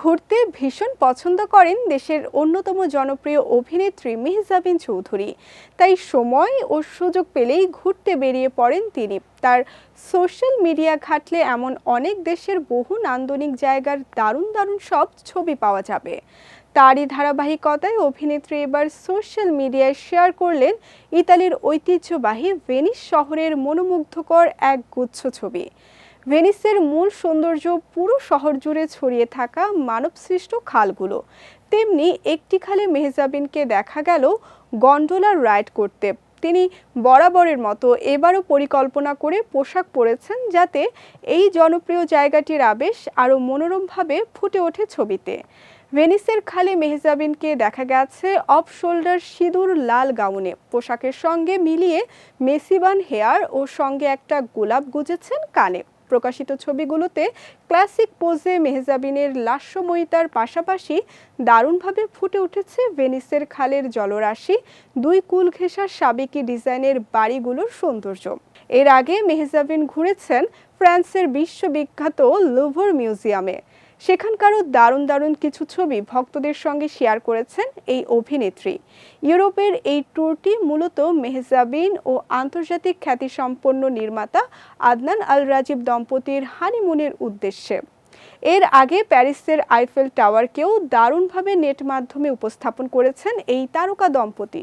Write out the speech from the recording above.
ঘুরতে ভীষণ পছন্দ করেন দেশের অন্যতম জনপ্রিয় অভিনেত্রী মেহজাবিন চৌধুরী। তাই সময় ও সুযোগ পেলেই ঘুরতে বেরিয়ে পড়েন তিনি। তার সোশ্যাল মিডিয়া ঘাটলে এমন অনেক দেশের বহু নান্দনিক জায়গার দারুণ দারুণ সব ছবি পাওয়া যাবে। তারই ধারাবাহিকতায় অভিনেত্রী এবার সোশ্যাল মিডিয়ায় শেয়ার করলেন ইতালির ঐতিহ্যবাহী ভেনিস শহরের মনোমুগ্ধকর এক গুচ্ছ ছবি। ভেনিসের মূল সৌন্দর্য পুরো শহর জুড়ে ছড়িয়ে থাকা মানবসৃষ্ট খালগুলো। তেমনি একটি খালে মেহজাবিনকে দেখা গেল গন্ডোলা রাইড করতে। তিনি বরাবরের মতো এবারও পরিকল্পনা করে পোশাক পরেছেন যাতে এই জনপ্রিয় জায়গাটির আবেশ আরও মনোরমভাবে ফুটে ওঠে ছবিতে। ভেনিসের খালে মেহজাবিনকে দেখা গেছে অফ শোল্ডার সিঁদুর লাল গাউনে। পোশাকের সঙ্গে মিলিয়ে মেসিবান হেয়ার ও সঙ্গে একটা গোলাপ গুজেছেন কানে। প্রকাশিত ছবিগুলোতে ক্লাসিক পোজে মেহজাবিনের লাস্যময়িতার পাশাপাশি দারুণভাবে ফুটে উঠেছে ভেনিসের খালের জলরাশি, দুই কুল ঘেঁষার সাবেকি ডিজাইনের বাড়িগুলোর সৌন্দর্য। এর আগে মেহজাবিন ঘুরেছেন ফ্রান্সের বিশ্ববিখ্যাত লুভর মিউজিয়ামে। সেখানকারও দারুণ দারুণ কিছু ছবি ভক্তদের সঙ্গে শেয়ার করেছেন এই অভিনেত্রী। ইউরোপের এই ট্যুরটি মূলত মেহজাবিন ও আন্তর্জাতিক খ্যাতিসম্পন্ন নির্মাতা আদনান আল রাজীব দম্পতির হানিমুনের উদ্দেশ্যে। এর আগে প্যারিসের আইফেল টাওয়ারকেও দারুণভাবে নেট মাধ্যমে উপস্থাপন করেছেন এই তারকা দম্পতি।